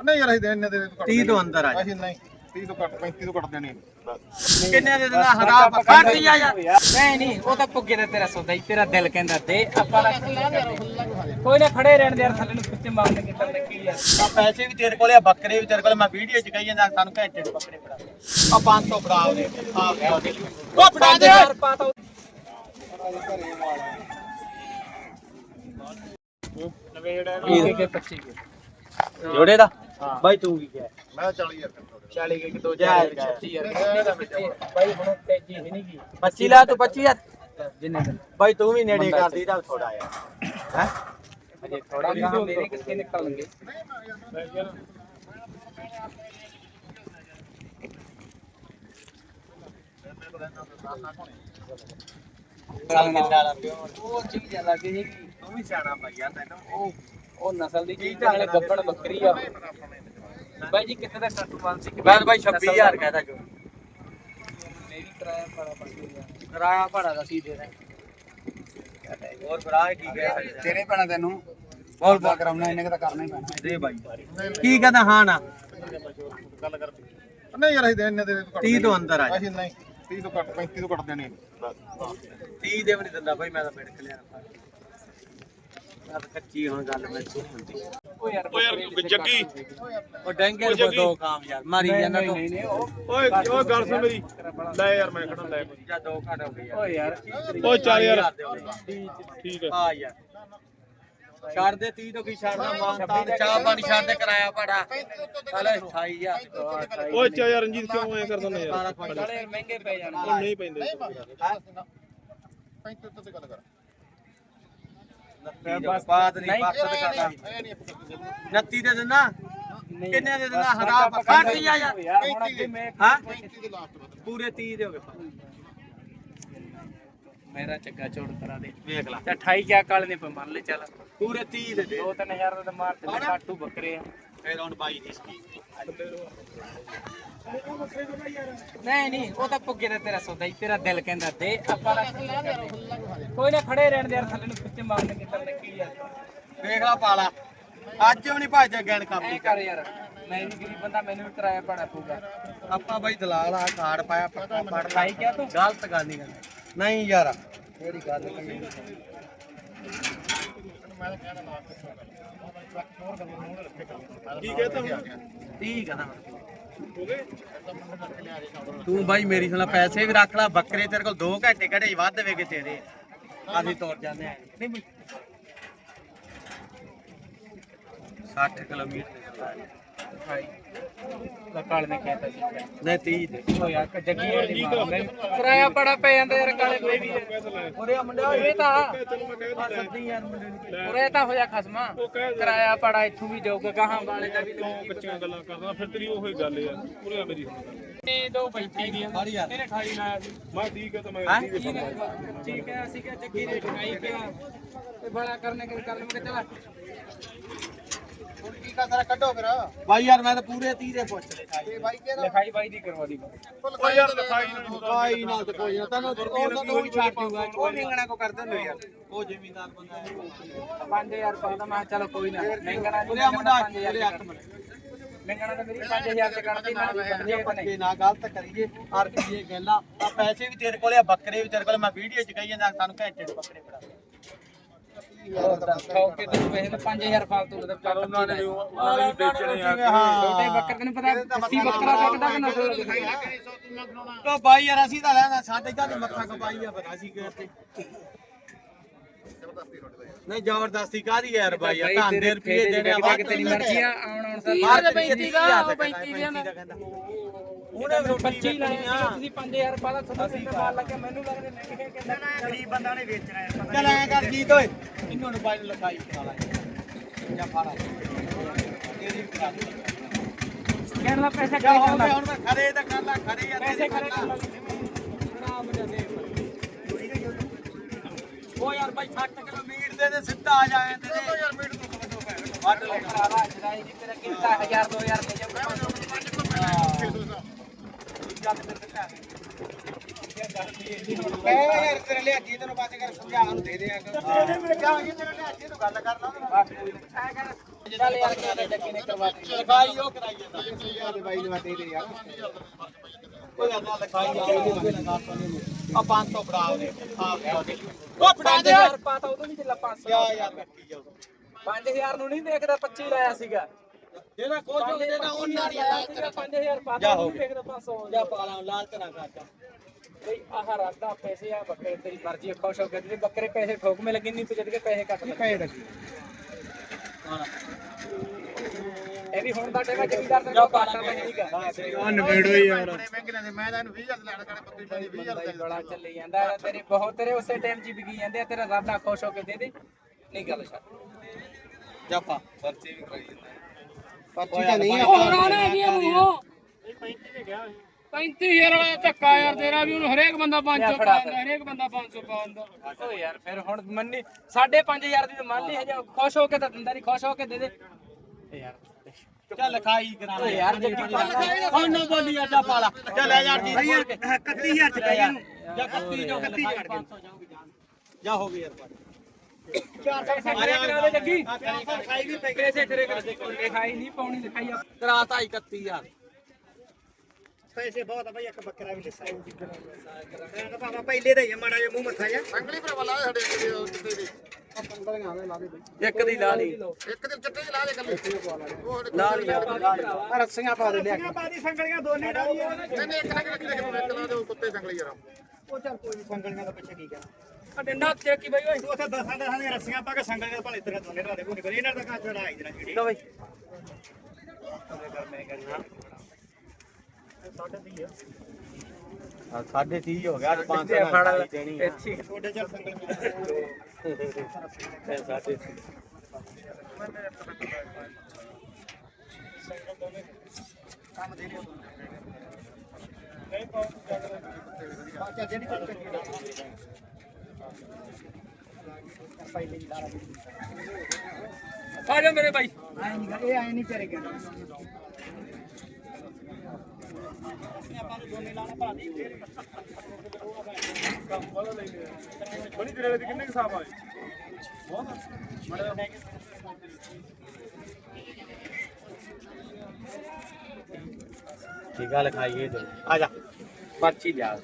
ਨਹੀਂ ਯਾਰ ਅਸੀਂ ਦੇਣੇ ਦੇ 30 ਤੋਂ ਅੰਦਰ ਆ ਜਾ। ਅਸੀਂ ਨਹੀਂ 30 ਤੋਂ ਘੱਟ 35 ਤੋਂ ਘੱਟ ਦੇਣੀ ਕਿੰਨੇ ਦੇ ਦੇਣਾ ਹਰਾਮ ਕੱਟ ਜਾ ਯਾਰ। ਨਹੀਂ ਨਹੀਂ ਉਹ ਤਾਂ ਪੁੱਗੇ ਦਾ ਤੇਰਾ ਸੌਦਾ ਹੀ ਤੇਰਾ ਦਿਲ ਕਹਿੰਦਾ ਦੇ ਆਪਾਂ ਦਾ ਕੋਈ ਨਾ ਖੜੇ ਰਹਿਣ ਦੇ ਯਾਰ ਥੱਲੇ ਨੂੰ ਖਿੱਚ ਮਾਰਨ ਕਿੱਦਾਂ ਲੱਗੀ ਯਾਰ ਆ ਪੈਸੇ ਵੀ ਤੇਰੇ ਕੋਲੇ ਆ ਬੱਕਰੇ ਵੀ ਤੇਰੇ ਕੋਲੇ ਮੈਂ ਵੀਡੀਓ ਚ ਕਹੀ ਜਾਂਦਾ ਸਾਨੂੰ ਘੰਟੇ ਚ ਬੱਕਰੇ ਫੜਾ ਆ 500 ਫੜਾ ਉਹਨੇ ਆ ਗਿਆ ਉਹਦੇ ਉਹ ਫੜਾ ਦੇ। ਯਾਰ ਪਾ ਤਾ। ਨਵੇਂ ਕੇ 25 ਕੇ ਜੋੜੇ ਦਾ? ਬਾਈ ਤੂੰ ਕੀ ਕਿਹਾ? ਮੈਂ 40 ਯਾਰ 40 ਕੇ 2000 36 ਯਾਰ ਦਾ ਬਾਈ ਹੁਣ ਤੇਜੀ ਹੈ ਨਹੀਂ ਕੀ 25 ਲਾ ਤੂੰ 25 ਆ ਜਿੰਨੇ ਦਾ। ਬਾਈ ਤੂੰ ਵੀ ਨੇੜੇ ਕਰਦੀ ਦਾ ਥੋੜਾ ਯਾਰ ਹੈ? ਅਜੇ ਥੋੜਾ ਜਿਹਾ ਮੇਰੇ ਕਿੱਥੇ ਨਿਕਲਣਗੇ। ਚੱਲ ਕਿੰਨਾ ਲਾ ਪਿਓ ਉਹ ਚੀਜ਼ ਅਲੱਗ ਹੈ ਤੂੰ ਵੀ ਸਿਆਣਾ ਪਈਆ ਤੈਨੂੰ ਉਹ ਉਹ ਨਸਲ ਦੀ ਚੀਜ਼ ਨਾਲੇ ਗੱਬੜ ਬੱਕਰੀ ਆ। ਬਾਈ ਜੀ ਕਿੱਥੇ ਦਾ ਕੱਟੂ ਬੰਦ ਸੀ? ਮੈਂ ਬਾਈ 26000 ਕਹਦਾ ਕਿਉਂ ਮੇਰੀ ਕਿਰਾਇਆ ਪੜ ਗਿਆ ਕਿਰਾਇਆ ਭਾੜਾ ਦਾ ਸੀ ਦੇ ਰਹੇ ਹੋਰ ਭਰਾ ਕੀ ਕਹਿ ਸਕਦੇ ਤੇਰੇ ਪੈਣਾ ਤੈਨੂੰ। ਬੋਲ ਬਾ ਕਰਾਉਣਾ ਇਹਨੇ ਤਾਂ ਕਰਨਾ ਹੀ ਪੈਣਾ। ਦੇ ਬਾਈ। ਕੀ ਕਹਦਾ ਹਾਂ ਨਾ? ਗੱਲ ਕਰ। ਨਹੀਂ ਯਾਰ ਅਸੀਂ ਦੇਣੇ ਦੇ 30 ਤੋਂ ਅੰਦਰ ਆ ਜਾ। ਅਸੀਂ ਨਹੀਂ 30 ਤੋਂ ਘੱਟ 35 ਤੋਂ ਘੱਟ ਦੇਣੀ। 30 ਦੇ ਵੀ ਨਹੀਂ ਦਿੰਦਾ ਬਾਈ ਮੈਂ ਤਾਂ ਮਿੰਟ ਲਿਆ ਮੈਂ ਤਾਂ ਕੱਚੀ ਹੁਣ ਗੱਲ ਮੈਂ ਸੁਣ ਹੁੰਦੀ ਉਹ ਯਾਰ ਉਹ ਯਾਰ ਜੱਗੀ ਉਹ ਡੈਂਗੇ ਨੂੰ ਦੋ ਕਾਮ ਯਾਰ ਮਾਰੀ ਜਾਂਦਾ ਨਹੀਂ ਤੂੰ ਨਹੀਂ ਨਹੀਂ ਉਹ ਓਏ ਓਏ ਗੱਲ ਸੁਣ ਮੇਰੀ ਲੈ ਯਾਰ ਮੈਂ ਖੜਾ ਲੈ ਜਾਂ ਦੋ ਘੰਟੇ ਹੋ ਗਏ ਯਾਰ ਓ ਯਾਰ ਓਏ ਚੱਲ ਯਾਰ ਠੀਕ ਠੀਕ ਹੈ ਆ ਯਾਰ ਛੱਡ ਦੇ 30 ਤੋਂ ਕੀ ਛੱਡਦਾ ਮਾਨ ਤਾਂ ਚਾਹ ਪਾਣੀ ਛੱਡ ਦੇ ਕਰਾਇਆ ਪੜਾ ਚਲ 28000 ਓਏ ਚਾ ਯਾਰ ਰਣਜੀਤ ਕਿਉਂ ਐ ਕਰਦਾ ਨੇ ਯਾਰ ਨਾਲੇ ਮਹਿੰਗੇ ਪੈ ਉਹ ਜਾਣਗੇ ਨਹੀਂ ਪੈਂਦੇ 35 ਤੋਂ ਤੇ ਗੱਲ ਕਰ ਬਾਤ ਨਹੀਂ ਨਹੀਂ। ਬਖਸ਼ਤ ਕਰਦਾ। ਇਹ ਨਹੀਂ ਆਪਾਂ 29 ਦੇ ਦਿੰਦਾ? ਨਹੀਂ। ਕਿੰਨੇ ਦੇ ਦਿੰਦਾ? ਬਸ ਹਰਾਮ ਆਪਾਂ ਕੱਟ ਕਹਿੰਦੇ ਜਾ ਯਾਰ ਯਾਰ ਹੁਣ ਅੱਗੇ ਮੈਂ ਹਾਂ? 35 ਦੇ ਲਾਸਟ ਬਸ ਪੂਰੇ 30 ਦੇ ਹੋ ਗਏ। ਮੇਰਾ ਚੱਗਾ ਚੋੜ ਕਰਾ ਦੇ। ਵੇਖ ਲੈ। ਤੇ 28 ਕਿਆ ਕਾਲੇ ਨੇ ਮੰਨ ਲੈ ਚੱਲ। ਪੂਰੇ 30 ਦੇ ਦੇ। ਦੋ ਤਿੰਨ ਹਜ਼ਾਰ ਦਾ ਤਾਂ ਮਾਰ ਤੇ ਕਾਟੂ ਬੱਕਰੇ ਆ। ਫਿਰ ਹੁਣ 22 ਦੀ ਸਕੀਮ ਨਹੀਂ ਨਹੀਂ ਉਹ ਤਾਂ ਪੁੱਗੇ ਦਾ ਤੇਰਾ ਸੌਦਾ ਹੀ ਤੇਰਾ ਦਿਲ ਕਹਿੰਦਾ ਦੇ ਆਪਾਂ ਦਾ ਕੋਈ ਨਾ ਖੜੇ ਰਹਿਣ ਦੇ ਯਾਰ ਥੱਲੇ ਨੂੰ ਖਿੱਚ ਮਾਰਨ ਕਿੱਦਾਂ ਲੱਗੀ ਯਾਰ ਵੇਖ ਲਾ ਪਾਲਾ। ਅੱਜ ਵੀ ਨਹੀਂ ਭੱਜ ਗੈਣ ਐ ਕਰ। ਯਾਰ ਮੈਂ ਵੀ ਗਰੀਬ ਬੰਦਾ ਮੈਨੂੰ ਵੀ ਕਿਰਾਇਆ ਪਾਣਾ ਪਊਗਾ। ਆਪਾਂ ਬਾਈ ਦਲਾਲ ਆ ਕਾਰਡ ਪਾਇਆ ਪੱਕਾ ਪੜ ਲਾਈ ਕਿਆ ਤੂੰ? ਗਲਤ ਗੱਲ ਨਹੀਂ ਕਰਨੀ। ਨਹੀਂ ਯਾਰ। ਕਿਹੜੀ ਗੱਲ ਕਹੀ ਕੀ ਕਹਤਾ ਹੁਣ ਠੀਕ ਆ ਨਾ ਤੂੰ ਬਾਈ ਮੇਰੀ ਸੁਣਾ ਪੈਸੇ ਵੀ ਰੱਖ ਲੈ, ਬੱਕਰੇ ਤੇਰੇ ਕੋਲ 2 ਘੰਟੇ ਘੜੇ ਵੱਧ ਵੇਗੇ ਤੇਰੇ ਅਸੀਂ ਤੁਰ ਜਾਂਦੇ ਆ। ਨਹੀਂ ਬਈ 60 ਕਿਲੋਮੀਟਰ ਚੱਲਦਾ ਕਾਲੇ ਨੇ ਕਹਿਤਾ ਸੀ। ਨਹੀਂ 30 ਦੇ। ਓ ਯਾਰ ਕ ਜੱਗੀ ਵਾਲੀ ਮਾਰ। ਕਿਰਾਇਆ ਬੜਾ ਪੈ ਜਾਂਦਾ ਯਾਰ ਕਾਲੇ ਕੋਈ ਵੀ ਉਰੇ ਆ ਮੁੰਡਿਆ ਇਹ ਤਾਂ ਮੈਂ ਸੱਦੀ ਯਾਰ ਮੁੰਡੇ ਨੂੰ ਉਰੇ ਤਾਂ ਹੋਇਆ ਖਸਮਾ। ਕਿਰਾਇਆ ਬੜਾ ਇੱਥੋਂ ਵੀ ਜਾਊਗਾ ਗਾਹਾਂ ਵਾਲੇ ਦਾ ਵੀ ਕਿਉਂ ਕੱਚੀਆਂ ਗੱਲਾਂ ਕਰਦਾ? ਫਿਰ ਤੇਰੀ ਉਹੀ ਗੱਲ ਯਾਰ। ਪੂਰੀ ਮੇਰੀ। ਇਹ ਦੋ ਸਾਰੀ ਯਾਰ ਇਹਨੇ ਖਾਲੀ ਲਾਇਆ ਸੀ। ਮੈਂ ਠੀਕ ਹੈ ਤਾਂ ਮੈਂ? ਠੀਕ ਹੈ ਠੀਕ ਹੈ ਅਸੀਂ ਕਿਹਾ ਜੱਗੀ ਨੇ ਠਾਈ ਕਿਹਾ। ਤੇ ਬੜਾ ਕਰਨੇ ਕੇ ਕਰ ਲਵਾਂਗੇ ਚਲਾ। ਹੁਣ ਕੀ ਕਸਰਾ ਕੱਢੋ ਫਿਰ। ਬਾਈ ਯਾਰ ਮੈਂ ਤਾਂ ਪੂਰੇ 30 ਦੇ ਪੁੱਛ ਲੈ ਤੇ ਬਾਈ ਕਿਹਦਾ? ਲਿਖਾਈ ਬਾਈ ਦੀ ਕਰਵਾ ਦੀ ਓ ਯਾਰ ਲਿਖਾਈ ਨਾ ਕੋਈ ਨਾਲ ਤੇ ਕੋਈ ਨਾ ਤੈਨੂੰ ਉਹ ਤਾਂ ਤੂੰ ਹੀ ਛੱਡ ਦੂਗਾ ਉਹ ਨਿੰਗਣਾ ਕੋ ਕਰਦੇ ਨੇ ਯਾਰ। ਉਹ ਜ਼ਿਮੀਂਦਾਰ ਬੰਦਾ ਹੈ। 5000 ਪਾਉਂਦਾ ਮੈਂ ਚਲੋ ਕੋਈ ਨਾ। ਉਰੇ ਆ ਮੁੰਡਾ ਉਰੇ ਹੱਥ ਮੜ ਮਹਿੰਗਣਾ ਤਾਂ ਮੇਰੀ 5000 ਤੇ ਕੱਢਦੀ ਨਾ ਬੰਦੇ ਨਾ ਗਲਤ ਕਰੀਏ ਆਰ ਕੀ ਗੱਲਾਂ। ਆ ਪੈਸੇ ਵੀ ਤੇਰੇ ਕੋਲੇ ਆ ਬੱਕਰੇ ਵੀ ਤੇਰੇ ਕੋਲੇ ਮੈਂ ਵੀਡੀਓ ਚ ਕਹੀ ਜਾਂਦਾ ਸਾਨੂੰ ਘੰਟੇ ਬੱਕਰੇ ਫੜਾ ਖਾਓ ਕੇ ਤੂੰ ਪੈਸੇ 5000 ਫਾਲਤੂ ਦਾ ਚੱਲ ਉਹਨਾਂ ਨੇ ਆਹੀ ਵੇਚਣੇ ਆ ਛੋਟੇ ਬੱਕਰੇ ਤੈਨੂੰ ਪਤਾ ਅੱਸੀ ਬੱਕਰਾ ਵਿਕਦਾ ਕਿ ਨਸਲ ਦਿਖਾਈ ਤੋ ਬਾਈ ਯਾਰ ਅਸੀਂ ਤਾਂ ਲੈਣਾ ਸਾਡੇ ਘਰ ਦੀ ਮੱਥਾ ਕਪਾਈ ਆ ਪਤਾ ਸੀ ਕਿ ਇੱਥੇ? ਨਹੀਂ ਜ਼ਬਰਦਸਤੀ ਕਾਦੀ ਯਾਰ ਬਾਈ? ਯਾਰ ਤਾਂ ਦੇ ਰੁਪਏ ਦੇਣੇ ਆ ਕਿ ਤੇਰੀ ਮਰਜ਼ੀ ਆ ਆਉਣ ਆਉਣ ਦਾ ਬਾਹਰ 35 ਦਾ 35 ਦਾ ਕਹਿੰਦਾ। ਉਹਨੇ ਰੋਟੀ 25 ਲਾਇਆ ਤੁਸੀਂ 5000 ਪਾਦਾ ਤੁਹਾਨੂੰ ਸਿੱਧਾ ਮਾਲ ਲੱਗਿਆ ਮੈਨੂੰ ਲੱਗਦੇ ਮਹਿੰਗੇ ਕਹਿੰਦਾ ਗਰੀਬ ਬੰਦਾ ਨੇ ਵੇਚਣਾ ਹੈ ਚੱਲ ਐ ਕਰ ਜੀਤ ਓਏ। ਇਹਨੂੰ ਨੂੰ ਬਾਈ ਨੂੰ ਲਖਾਈ ਕਰਾ ਲੈ। ਜਾਂ ਫਾੜਾ ਇਹਦੀ ਦੇ। ਕਹਿਣ ਲਾ ਪੈਸੇ ਗਿਆ ਹੁਣ ਮੈਂ ਖਰੇ ਤਾਂ ਕਰ ਲਾ ਖਰੇ ਯਾਰ ਪੈਸੇ ਖਰੇ ਕਰ ਲਾ। ਉਹ ਯਾਰ ਬਾਈ 60 ਕਿਲੋ ਮੀਟ ਦੇ ਦੇ ਸਿੱਧਾ ਆ ਜਾਏ ਤੇ। ਦੇ ਯਾਰ ਮੀਟ ਤੋਂ ਵੱਡੋ ਭੈਣ ਵੱਢ ਲੈ। ਭਰਾਵਾ ਜਰਾਈ ਜੀ ਤੇਰਾ ਕਿੰਨਾ 1000 2000 ਦੇ ਜਾ ਗੱਲ ਤੇ ਦਿੱਤਾ ਕਹਿ ਯਾਰ ਤੇਰੇ ਲਈ ਅੱਜੀ ਤੈਨੂੰ ਬਾਤ ਕਰ ਸਮਝਾ ਨੂੰ ਦੇ ਦੇ ਆ। ਜਾ। ਜੀ ਤੇਰੇ ਲਈ ਅੱਜੀ ਤੂੰ ਗੱਲ ਕਰਨਾ ਚੱਲ ਯਾਰ ਕਿਹਨੇ ਜੱਗੀ ਨੇ ਕਰਵਾ ਦਿੱਤੀ। ਲਿਖਾਈ ਉਹ ਕਰਾਈ ਜਾਂਦਾ। ਬਾਈ ਨੂੰ ਦੇ ਦੇ ਯਾਰ ਕੋਈ ਗੱਲ ਨਾ ਲਿਖਾਈ ਆ। 500 ਫੜਾ ਦੇ। ਆ ਉਹ ਫੜਾ ਦੇ। 5000 ਪਾਤਾ ਉਦੋਂ ਵੀ ਚੱਲਾ 500 ਕਿਆ ਯਾਰ ਰੱਖੀ ਜਾਓ 5000 ਨੂੰ ਨਹੀਂ ਦੇਖਦਾ 25 ਲਾਇਆ ਸੀਗਾ। ਜਿਹੜਾ ਹੋ ਉਹਨਾਂ ਦੀ ਲਾਇਆ ਸੀਗਾ 5000 ਪਾਤਾ ਜਾ ਉਹ ਹੋ ਨਹੀਂ ਦੇਖਦਾ 500 ਜਾ ਪਾਲਾ ਲਾਲਚ ਨਾ ਕਰਦਾ ਬਈ ਆਹ ਰਾਦਾ ਪੈਸੇ ਆ ਬੱਕਰੇ ਤੇਰੀ ਮਰਜ਼ੀ ਖੁਸ਼ ਹੋ ਕੇ ਤੇ ਬੱਕਰੇ ਪੈਸੇ ਠੋਕ ਮੇ ਲੱਗੇ ਨਹੀਂ ਪੁੱਛ ਕੇ ਪੈਸੇ ਕੱਟ ਲੈ ਪੈਸੇ ਰੱਖੀ ਇਹ ਵੀ ਹੁਣ ਦਾ ਟੇਵਾ ਜ਼ਿਮੀਦਾਰ ਦਾ ਪਾਟਾ ਤਾਂ ਠੀਕ ਆ ਨਵੇੜੋ ਯਾਰ। ਨੇ ਮੈਂ ਤਾਂ ਇਹਨੂੰ 20000 ਲੈਣ ਕਰੇ ਬੱਕਰੀ ਪੈਣੀ 20000 ਬਈ ਬੜਾ ਚੱਲੀ ਜਾਂਦਾ ਹੈ, ਤੇਰੇ ਬਹੁਤ ਤੇਰੇ ਉਸੇ ਟਾਈਮ ਜੀ ਵਿਕੀ ਜਾਂਦੇ ਆ ਤੇਰਾ ਰਾਦਾ ਖੁਸ਼ ਹੋ ਕੇ ਦੇ ਦੇ। ਨਹੀਂ ਗੱਲ ਛੱਡ ਜਾਪਾ। ਪਰਚੇ ਵੀ ਕਰਾਈ ਜਾਂਦਾ ਪਰਚੀ ਤਾਂ ਨਹੀਂ ਉਹ ਰਾਣਾ ਕੀ ਆ ਮੂੰਹੋਂ। 35000 ਵਾਲਾ ਧੱਕਾ ਯਾਰ ਤੇਰਾ ਵੀ ਉਹਨੂੰ ਹਰੇਕ ਬੰਦਾ 500 ਫੜਾ ਪਾਉਂਦਾ ਹਰੇਕ ਬੰਦਾ 500 ਪਾਉਂਦਾ। ਓ ਯਾਰ ਫਿਰ ਹੁਣ ਮੰਨੀ 5500 ਦੀ ਤਾਂ ਮੰਨ ਲਈ ਹਜੇ ਖੁਸ਼ ਹੋ ਕੇ ਤਾਂ ਦਿੰਦਾ ਨਹੀਂ ਖੁਸ਼ ਹੋ ਕੇ ਦੇ ਦੇ। ਯਾਰ ਚੱਲ ਲਿਖਾਈ ਕਰਾ ਓ ਯਾਰ ਜੱਗੀ ਹੁਣ ਨਾ ਬੋਲੀ ਆ ਜਾ ਪਾਲਾ ਚੱਲ ਲੈ ਯਾਰ ਜੀ 31000 ਚ ਪੈ ਗਿਆ ਜਾ 31 ਜੋ 31 ਛੱਡ ਕੇ ਜਾ ਹੋ ਗਈ ਯਾਰ ਪੈਸੇ ਖਰੇ ਕਰਾ ਦੇ ਜੱਗੀ। ਲਿਖਾਈ ਵੀ ਪੈ ਪੈਸੇ ਖਰੇ ਕਰਾ ਦੇ ਕੋਈ ਲਿਖਾਈ ਨਹੀਂ ਪਾਉਣੀ ਲਿਖਾਈ ਆ। ਕਰਾਤਾ 31000 ਪੈਸੇ ਬਹੁਤ ਆ ਭਾਈ ਇੱਕ ਬੱਕਰਾ ਵੀ ਲਿਸਾ ਮੈਂ ਤਾਂ ਭਾਵੇਂ ਪਹਿਲੇ ਦਾ ਹੀ ਆ, ਮਾੜਾ ਜਿਹਾ ਮੂੰਹ ਮੱਥਾ ਜਿਹਾ। ਸੰਗਲੀ ਭਰਾ ਲਾ ਦੇ ਸਾਡੇ ਕਿਤੇ ਦੀ। ਇੱਕ ਦੀ ਲਾ ਲਈ। ਇੱਕ ਦਿਨ ਚਿੱਟੇ ਚ ਲਾ ਦੇ ਕੱਲੇ। ਉਹ ਲਾ ਲਈ। ਆ ਰੱਸੀਆਂ ਪਾ ਦੇ ਲਿਆ ਕੇ। ਬਾਦੀ ਸੰਗਲੀਆਂ ਦੋਨੇ ਡਾਲੀਆਂ ਨਹੀਂ ਇੱਕ ਨਾ ਰੱਖ ਦੇ ਇੱਕ ਲਾ ਦੇ ਉਹ ਕੁੱਤੇ ਸੰਗਲੀ ਯਾਰ ਉਹ ਚੱਲ ਕੋਈ ਨਹੀਂ ਸੰਗਲੀਆਂ ਦਾ ਪਿੱਛੇ ਕੀ ਕਰ। ਆ ਡੰਡਾ ਤੇ ਕੀ ਬਈ ਓਏ? ਤੂੰ ਉੱਥੇ ਦਸਾਂ ਦਸਾਂ ਦੀਆਂ ਰੱਸੀਆਂ ਪਾ ਕੇ ਸੰਗਲੀਆਂ ਭਲੇ ਤੇਰੇ ਦੋਨੇ ਢਾਲੇ ਭੁੰਨ ਕਰ ਇਹਨਾਂ ਦਾ ਕਾ ਚੜਾ ਆਈ ਜਰਾ ਜਿਹੜੀ। ਲਓ ਬਈ। ਆ ਸਾਢੇ 30 ਹੋ ਗਿਆ ਅੱਜ 500 ਤੇ ਫੜ ਨਾਲ ਲੈ ਦੇਣੀ ਆ ਇੱਥੇ ਛੋਟੇ ਚੱਲ ਸੰਗਲੀਆਂ ਇਹ ਸਾਢੇ 30 ਅੱਛਾ ਜਿਹੜੀ ਚੱਲ ਚੱਲੀ ਆ ਜਾ ਮੇਰੇ ਭਾਈ ਇਹ ਆਏ ਨਹੀਂ ਤੇਰੇ ਗਿਆ ਬੜੀ ਤੇਰੇ ਦੀ ਕਿੰਨੇ ਹਿਸਾਬ ਆਏ ਠੀਕ ਆ ਲਿਖਾਈਏ ਤੇ? ਆ ਜਾ। ਪਰਚੀ ਲਿਆ।